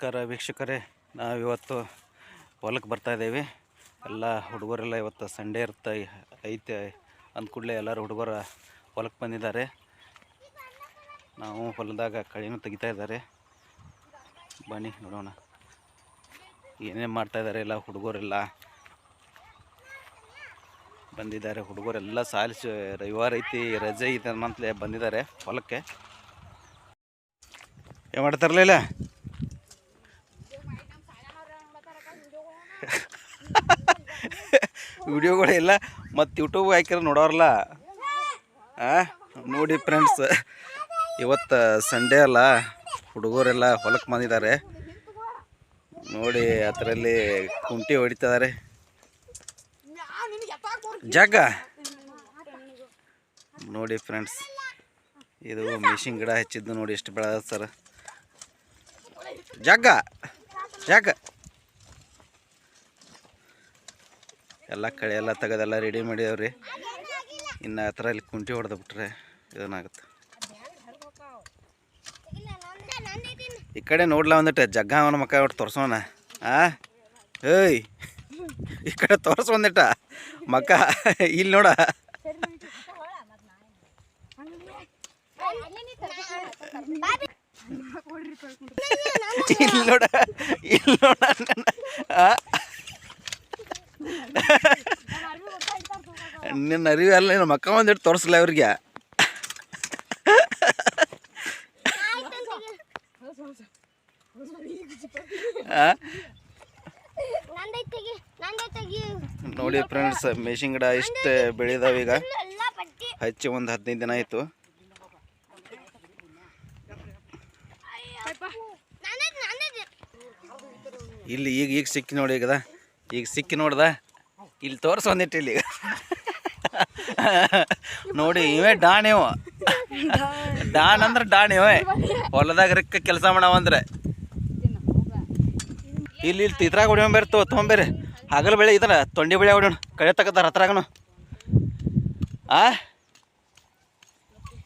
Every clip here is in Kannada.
ನಮಸ್ಕಾರ ವೀಕ್ಷಕರೇ. ನಾವು ಇವತ್ತು ಹೊಲಕ್ಕೆ ಬರ್ತಾ ಇದ್ದೀವಿ. ಎಲ್ಲ ಹುಡುಗರೆಲ್ಲ ಇವತ್ತು ಸಂಡೇ ಇರ್ತಾ ಐತೆ ಅಂದ್ಕೂಡಲೇ ಎಲ್ಲರೂ ಹುಡುಗರ ಹೊಲಕ್ಕೆ ಬಂದಿದ್ದಾರೆ. ನಾವು ಹೊಲದಾಗ ಕಳೆನೂ ತೆಗಿತಾ ಇದ್ದಾರೆ. ಬನ್ನಿ ನೋಡೋಣ. ಏನೇನು ಮಾಡ್ತಾ ಇದ್ದಾರೆ ಎಲ್ಲ ಹುಡುಗರೆಲ್ಲ? ಬಂದಿದ್ದಾರೆ ಹುಡುಗರೆಲ್ಲ ಸಾಲಿಸಿ ರವಿವಾರ ಐತಿ, ರಜೆ ಐತೆ ಮಂತ್ಲೆ ಬಂದಿದ್ದಾರೆ ಹೊಲಕ್ಕೆ. ಏನು ಮಾಡ್ತಾರಲ್ಲ ಇಲ್ಲ ವಿಡಿಯೋಗಳು ಇಲ್ಲ ಮತ್ತು ಯೂಟ್ಯೂಬ್ ಹಾಕಿರೋ ನೋಡೋರಲ್ಲ ನೋಡಿ ಫ್ರೆಂಡ್ಸ್ ಇವತ್ತು ಸಂಡೇ ಅಲ್ಲ, ಹುಡುಗರೆಲ್ಲ ಹೊಲಕ್ಕೆ ಬಂದಿದ್ದಾರೆ. ನೋಡಿ ಅದರಲ್ಲಿ ಕುಂಟಿ ಹೊಡಿತಿದ್ದಾರೆ. ಜಾಗ? ನೋಡಿ ಫ್ರೆಂಡ್ಸ್ ಇದು ಮಿಷಿನ್ ಗಿಡ ಹಚ್ಚಿದ್ದು ನೋಡಿ ಎಷ್ಟು ಬೆಳೆದ ಸರ್. ಜಾಗ? ಜಾಗ? ಎಲ್ಲ ಕಳೆ ಎಲ್ಲ ತೆಗೆದೆಲ್ಲ ರೆಡಿ ಮಾಡಿದವ್ರಿ. ಇನ್ನು ಆ ಥರ ಇಲ್ಲಿ ಕುಂಟಿ ಹೊಡೆದು ಬಿಟ್ರೆ ಏನಾಗುತ್ತೆ ಈ ಕಡೆ ನೋಡ್ಲ ಒಂದಿಟ್ಟು ಜಗ್ಗ ಅವನ ಮಕ್ಕ ಒಟ್ಟು ತೋರ್ಸೋಣ. ಆ? ಏಯ್. ಈ ಕಡೆ ತೋರ್ಸು ಒಂದಿಟ್ಟ. ಮಕ್ಕ, ಇಲ್ಲಿ ನೋಡ. ಇಲ್ಲಿ ನೋಡ ಇಲ್ಲಿ ನೋಡ ಆ? ನಿನ್ನ ಅರಿವು ಅಲ್ಲ, ನಿನ್ನ ಮಕ್ಕ ಒಂದಿಟ್ಟು ತೋರಿಸಲ್ಲ ಅವ್ರಿಗೆ? ನೋಡಿ ಫ್ರೆಂಡ್ಸ್ ಮೆಷಿನ್ ಗಿಡ ಇಷ್ಟು ಬೆಳೆದಾವ ಈಗ. ಹಚ್ಚಿ ಒಂದು ಹದಿನೈದು ದಿನ ಆಯಿತು. ಇಲ್ಲಿ ಈಗ ಈಗ ಸಿಕ್ಕಿ ನೋಡಿ ಈಗದ ಈಗ ಸಿಕ್ಕಿ ನೋಡ್ದ. ಇಲ್ಲಿ ತೋರ್ಸ ಒಂದಿಟ್ಟು ಇಲ್ಲಿ. ನೋಡಿ ಇವೇ ಡಾನ್ ಇವ. ಡಾನ್ ಅಂದ್ರೆ ಡಾನ್ ಇವೇ. ಹೊಲದಾಗ ರಿಕ್ಕ ಕೆಲಸ ಮಾಡವಂದ್ರೆ ಇಲ್ಲಿ ಇಲ್ಲಿ ಇದ್ರಾಗ ಹೊಡಿಯೋಂಬೇರಿ ತೋ ತೊಗೊಂಬೇರಿ. ಹಗಲು ಬೆಳೆ ಇದರ ತೊಂಡಿ ಬೆಳೆ ಹೊಡಿಯೋಣ ಕಳೆ ತಗದಾರ ಹತ್ರಾಗನು. ಆ?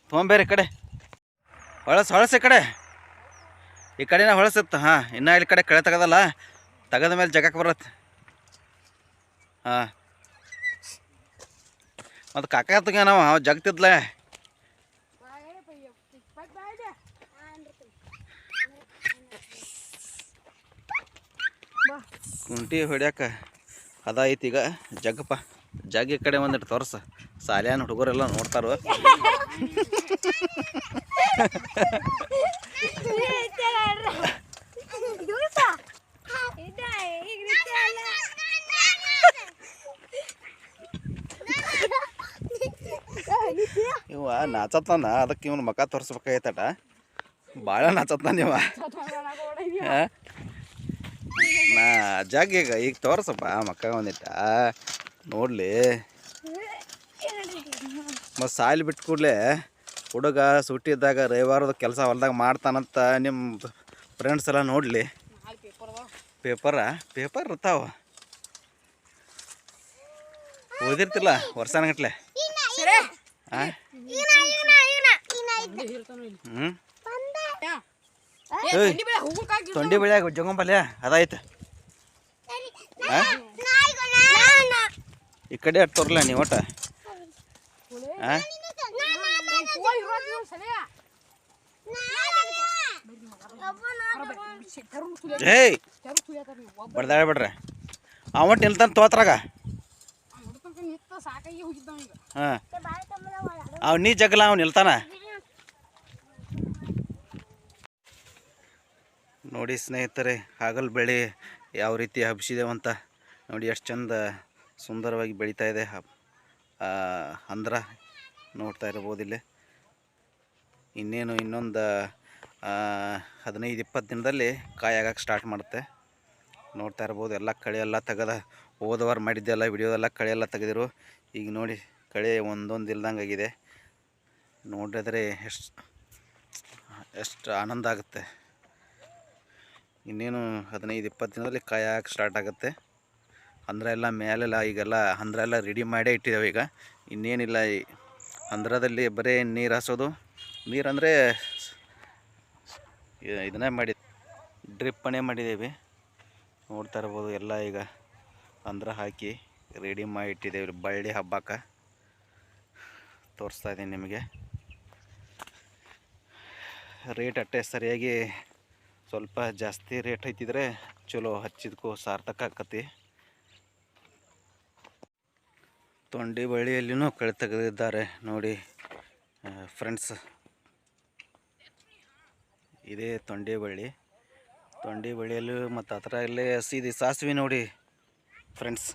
ತೊಗೊಂಬೇರಿ ಕಡೆ. ಹೊಳಸು ಹೊಳಸು ಈ ಕಡೆ. ಈ ಕಡೆನ ಹೊಳಸಿತ್ತು ಹಾಂ ಇನ್ನೂ ಇಲ್ಲಿ ಕಡೆ ಕಳೆ ತಗದಲ್ಲ. ತಗದ ಮೇಲೆ ಜಗಕ್ಕೆ ಬರತ್ತೆ ಹಾಂ. ಮತ್ತು ಕಾಕ ತಗ ನಾವು ಜಗ್ತಿದ್ಲ. ಕುಂಟಿ ಹೊಡ್ಯಾಕ ಅದ ಐತಿ ಈಗ. ಜಗ್ಗಪ್ಪ ಜಗ್ ಈ ಕಡೆ ಒಂದಿಟ್ಟು ತೋರ್ಸ. ಸಾಲ್ಯಾನ ಹುಡುಗರೆಲ್ಲ ನೋಡ್ತಾರೋ? ಇವ ನಾಚತ್ತಾನ ಅದಕ್ಕೆ ಇವನು ಮಕ ತೋರಿಸ್ಬೇಕಾಗೈತಟ. ಭಾಳ ನಾಚತ್ತಾನ ಇವ. ನಾ ಜಾಗ ಈಗ ಈಗ ತೋರ್ಸಪ್ಪ ಮಕ್ಕ ಒಂದಿಟ್ಟ. ನೋಡಲಿ. ಮತ್ತು ಸಾಲಿ ಬಿಟ್ಟು ಕೂಡಲೇ ಹುಡುಗ ಸುಟ್ಟಿದ್ದಾಗ ರವಿವಾರದ ಕೆಲಸ ಹೊಲ್ದಾಗ ಮಾಡ್ತಾನಂತ ನಿಮ್ಮ ಫ್ರೆಂಡ್ಸ್ ಎಲ್ಲ ನೋಡಲಿ. ಪೇಪರ ಪೇಪರ್ ಇರ್ತಾವ. ಓದಿರ್ತಿಲ್ಲ ವರ್ಷಾನ ಗಟ್ಲೆ ಹ್ಞೂ ತೊಂಡಿ ಬೆಳೆಯಾಗ ಜಂಗಂಬಲ್ಯ ಅದಾಯ್ತು. ಈ ಕಡೆ ಅಟ್ ತೋರ್ಲ ನೀವು ಒಟ್ಟ? ಬಡ್ದಾಳೆ ಏಯ್! ಅವಟ್ ಬಿಡ್ರಿ. ನಿಲ್ತಾನ ತೋತ್ರಾಗ. ಹಾಂ. ಅವ್ ನೀ ಜಗ್ಲ ಅವ್ನು ನಿಲ್ತಾನ? ನೋಡಿ ಸ್ನೇಹಿತರೆ, ಹಾಗಲ್ ಬೆಳೆ ಯಾವ ರೀತಿ ಹಬ್ಸಿದೇವಂತ ನೋಡಿ ಎಷ್ಟು ಚಂದ ಸುಂದರವಾಗಿ ಬೆಳೀತಾ ಇದೆ. ಅಂದ್ರ ನೋಡ್ತಾ ಇರ್ಬೋದು ಇಲ್ಲಿ. ಇನ್ನೇನು ಇನ್ನೊಂದು ಹದಿನೈದು ಇಪ್ಪತ್ತು ದಿನದಲ್ಲಿ ಕಾಯಿ ಆಗಕ್ಕೆ ಸ್ಟಾರ್ಟ್ ಮಾಡುತ್ತೆ. ನೋಡ್ತಾ ಇರ್ಬೋದು, ಎಲ್ಲ ಕಳೆ ಎಲ್ಲ ತೆಗೆದ ಹೋದವಾರ ಮಾಡಿದ್ದೆಲ್ಲ, ವಿಡಿಯೋದೆಲ್ಲ ಕಳೆ ಎಲ್ಲ ತೆಗೆದಿರು. ಈಗ ನೋಡಿ ಕಳೆ ಒಂದೊಂದು ಇಲ್ದಂಗೆ ಆಗಿದೆ ನೋಡಿದ್ರೆ ಎಷ್ಟು ಎಷ್ಟು ಆನಂದ ಆಗುತ್ತೆ. ಇನ್ನೇನು ಹದಿನೈದು, ಇಪ್ಪತ್ತು ದಿನದಲ್ಲಿ ಕಾಯಕ್ಕೆ ಸ್ಟಾರ್ಟ್ ಆಗುತ್ತೆ. ಅಂದ್ರೆ ಎಲ್ಲ ಮೇಲೆಲ್ಲ ಈಗೆಲ್ಲ ಅಂದ್ರೆ ಎಲ್ಲ ರೆಡಿ ಮಾಡೇ ಇಟ್ಟಿದ್ದಾವೆ ಈಗ. ಇನ್ನೇನಿಲ್ಲ ಈ ಹಂದ್ರದಲ್ಲಿ ಬರೀ ನೀರು ಹಾಸೋದು. ನೀರಂದರೆ ಇದನ್ನೇ ಮಾಡಿ ಡ್ರಿಪ್ಪನೇ ಮಾಡಿದ್ದೀವಿ. ನೋಡ್ತಾ ಇರ್ಬೋದು ಎಲ್ಲ ಈಗ ಅಂದ್ರ ಹಾಕಿ ರೆಡಿ ಮಾಡಿ ಇಟ್ಟಿದ್ದೇವೆ. ಬಳ್ಳಿ ಹಬ್ಬಕ್ಕೆ ತೋರಿಸ್ತಾ ಇದ್ದೀನಿ ನಿಮಗೆ. ರೇಟ್ ಅಟ್ಟೆ ಸರಿಯಾಗಿ ಸ್ವಲ್ಪ ಜಾಸ್ತಿ ರೇಟ್ ಐತಿದ್ರೆ ಚಲೋ ಹಚ್ಚಿದ್ಕೂ ಸಾರ್ಥಕ ಆಕತಿ. ತೊಂಡಿ ಬಳ್ಳಿಯಲ್ಲಿನೂ ಕಳೆ ತೆಗೆದಿದ್ದಾರೆ ನೋಡಿ ಫ್ರೆಂಡ್ಸ್ ಇದೇ ತೊಂಡಿ ಬಳ್ಳಿ. ತೊಂಡಿ ಬಳ್ಳಿಯಲ್ಲೂ ಮತ್ತು ಆ ಥರ ಹಸಿದು ಸಾಸಿವೆ ನೋಡಿ ಫ್ರೆಂಡ್ಸ್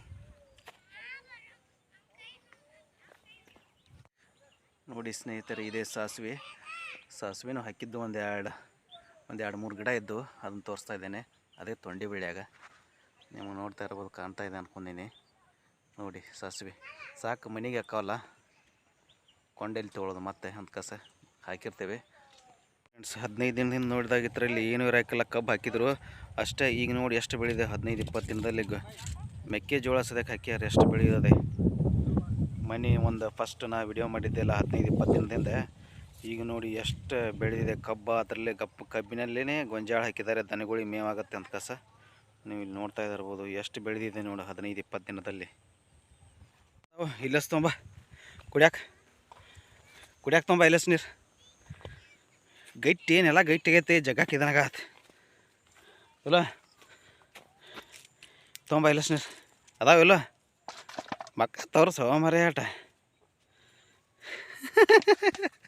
ನೋಡಿ ಸ್ನೇಹಿತರೆ, ಇದೇ ಸಾಸಿವೆ. ಸಾಸಿವೆನೂ ಹಾಕಿದ್ದು ಒಂದು ಎರಡು ಒಂದು ಎರಡು ಮೂರು ಗಿಡ ಇದ್ದು ಅದನ್ನು ತೋರಿಸ್ತಾ ಇದ್ದೇನೆ. ಅದೇ ತೊಂಡಿ ಬೆಳೆಯಾಗ. ನೀವು ನೋಡ್ತಾ ಇರ್ಬೋದು, ಕಾಣ್ತಾ ಇದೆ ಅಂದ್ಕೊಂಡಿನಿ ನೋಡಿ ಸಾಸಿವೆ. ಸಾಕು, ಮನೆಗೆ ಹಾಕವಲ್ಲ? ಕೊಂಡೆಲ್ಲಿ ತೊಗೊಳೋದು ಮತ್ತೆ ಅಂತ ಕಸ ಹಾಕಿರ್ತೇವೆ. ಫ್ರೆಂಡ್ಸ್ ಹದಿನೈದು ದಿನದಿಂದ ನೋಡಿದಾಗಿತ್ತರಲ್ಲಿ ಏನು ಇರಾಕಿಲ್ಲ, ಕಬ್ಬು ಹಾಕಿದ್ರು. ಅಷ್ಟೇ, ಈಗ ನೋಡಿ ಎಷ್ಟು ಬೆಳೆದಿದೆ, ಹದಿನೈದು, ಇಪ್ಪತ್ತು ದಿನದಲ್ಲಿ ಮೆಕ್ಕೆಜೋಳ ಸದ್ಯಕ್ಕೆ ಹಾಕ್ಯಾರ, ಎಷ್ಟು ಬೆಳೆಯೋದೆ ಮನೆ ಒಂದು ಫಸ್ಟ್ ನಾ ವಿಡಿಯೋ ಮಾಡಿದ್ದೆಲ್ಲ ಹದಿನೈದು, ಇಪ್ಪತ್ತು ದಿನದಿಂದ. ಈಗ ನೋಡಿ ಎಷ್ಟು ಬೆಳೆದಿದೆ. ಕಬ್ಬು ಅದರಲ್ಲೇ ಕಬ್ಬು ಕಬ್ಬಿನಲ್ಲೇ ಗೊಂಜಾಳ ಹಾಕಿದ್ದಾರೆ. ದನಗಳಿಗೆ ಮೇವಾಗತ್ತೆ ಅಂತ ಕಸ. ನೀವು ಇಲ್ಲಿ ನೋಡ್ತಾ ಇದ್ದಾರ್ಬೋದು ಎಷ್ಟು ಬೆಳೆದಿದೆ ನೋಡಿ ಹದಿನೈದು ಇಪ್ಪತ್ತು ದಿನದಲ್ಲಿ. ಇಲ್ಲಸ್ ತೊಂಬ. ಕುಡಿಯಾಕ. ಕುಡಿಯಾಕ ತುಂಬ ಇಲ್ಲಸ್ ನೀರು. ಗಟ್ಟಿ ಏನೆಲ್ಲ ಗಟ್ಟಿ ಆಗೈತೆ. ಜಗಕ್ಕೆ ಇದಾಗತ್ತೆ ಇಲ್ಲ ತುಂಬ ಇಲ್ಲಸ್ ನೀರು. ಅದಾವಿಲ್ಲ ಮಕ್ಕ ತೋರಿಸೋ ಆಟ.